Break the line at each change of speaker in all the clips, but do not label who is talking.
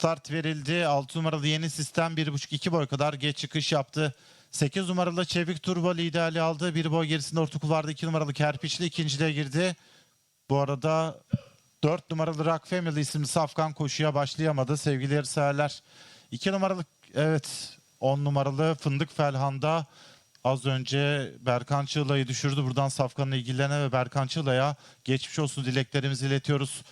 start verildi. 6 numaralı yeni sistem 1.5-2 boy kadar geç çıkış yaptı. 8 numaralı Çevik Turbo liderliği aldı. Bir boy gerisinde orta kulvarda 2 numaralı Kerpiçli ikinciliğe girdi. Bu arada 4 numaralı Rock Family isimli safkan koşuya başlayamadı sevgili yarışseverler. 2 numaralı evet 10 numaralı Fındık Felhan'da az önce Berkan Çığla'yı düşürdü. Buradan safkanla ilgilene ve Berkan Çığla'ya geçmiş olsun dileklerimizi iletiyoruz.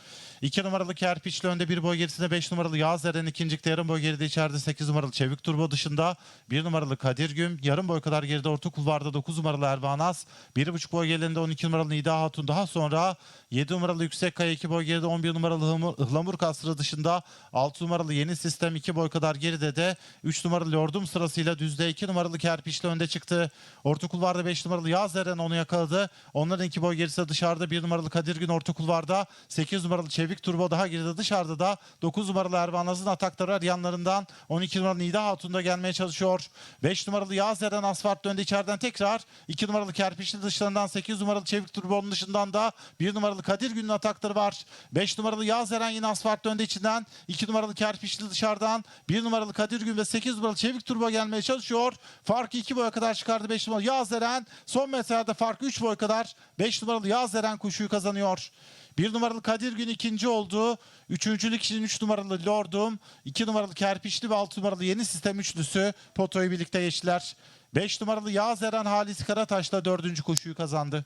2 numaralı Kerpiçli önde bir boy gerisinde 5 numaralı Yağız Eren ikincilikte yarım boy geride içeride 8 numaralı Çevik Turbo dışında 1 numaralı Kadir Güm yarım boy kadar geride orta kulvarda 9 numaralı Ervan Az 1,5 boy gerilerinde 12 numaralı Nida Hatun daha sonra 7 numaralı Yüksek Kaya 2 boy geride 11 numaralı Ihlamur Kasrı dışında 6 numaralı Yeni Sistem 2 boy kadar geride de 3 numaralı Lordum sırasıyla düzde 2 numaralı Kerpiçli önde çıktı. Orta kulvarda 5 numaralı Yağız Eren onu yakaladı. Onların 2 boy gerisi dışarıda 1 numaralı Kadir Gün orta kulvarda 8 numaralı Çevik Turbo daha geride dışarıda da 9 numaralı Ervan Az'ın atakları var yanlarından 12 numaralı Nida Hatun da gelmeye çalışıyor. 5 numaralı Yağız Eren asfalt önde içeriden tekrar 2 numaralı Kerpiçli dışlarından 8 numaralı Çevik Turbo'nun dışından da 1 numaralı Kadir Gün'ün atakları var. 5 numaralı Yağız Eren yine asfalt önde içinden 2 numaralı Kerpiçli dışarıdan 1 numaralı Kadir Gün ve 8 numaralı Çevik Turbo gelmeye çalışıyor. Farkı 2 boya kadar çıkardı 5 numaralı Yağız Eren. Son metrede farkı 3 boy kadar 5 numaralı Yağız Eren koşuyu kazanıyor. Bir numaralı Kadir Gün ikinci oldu. Üçüncülük için 3 numaralı Lordum, 2 numaralı Kerpiçli ve 6 numaralı Yeni Sistem üçlüsü Poto'yu birlikte geçtiler. 5 numaralı Yağız Eren Halis Karataş'la dördüncü koşuyu kazandı.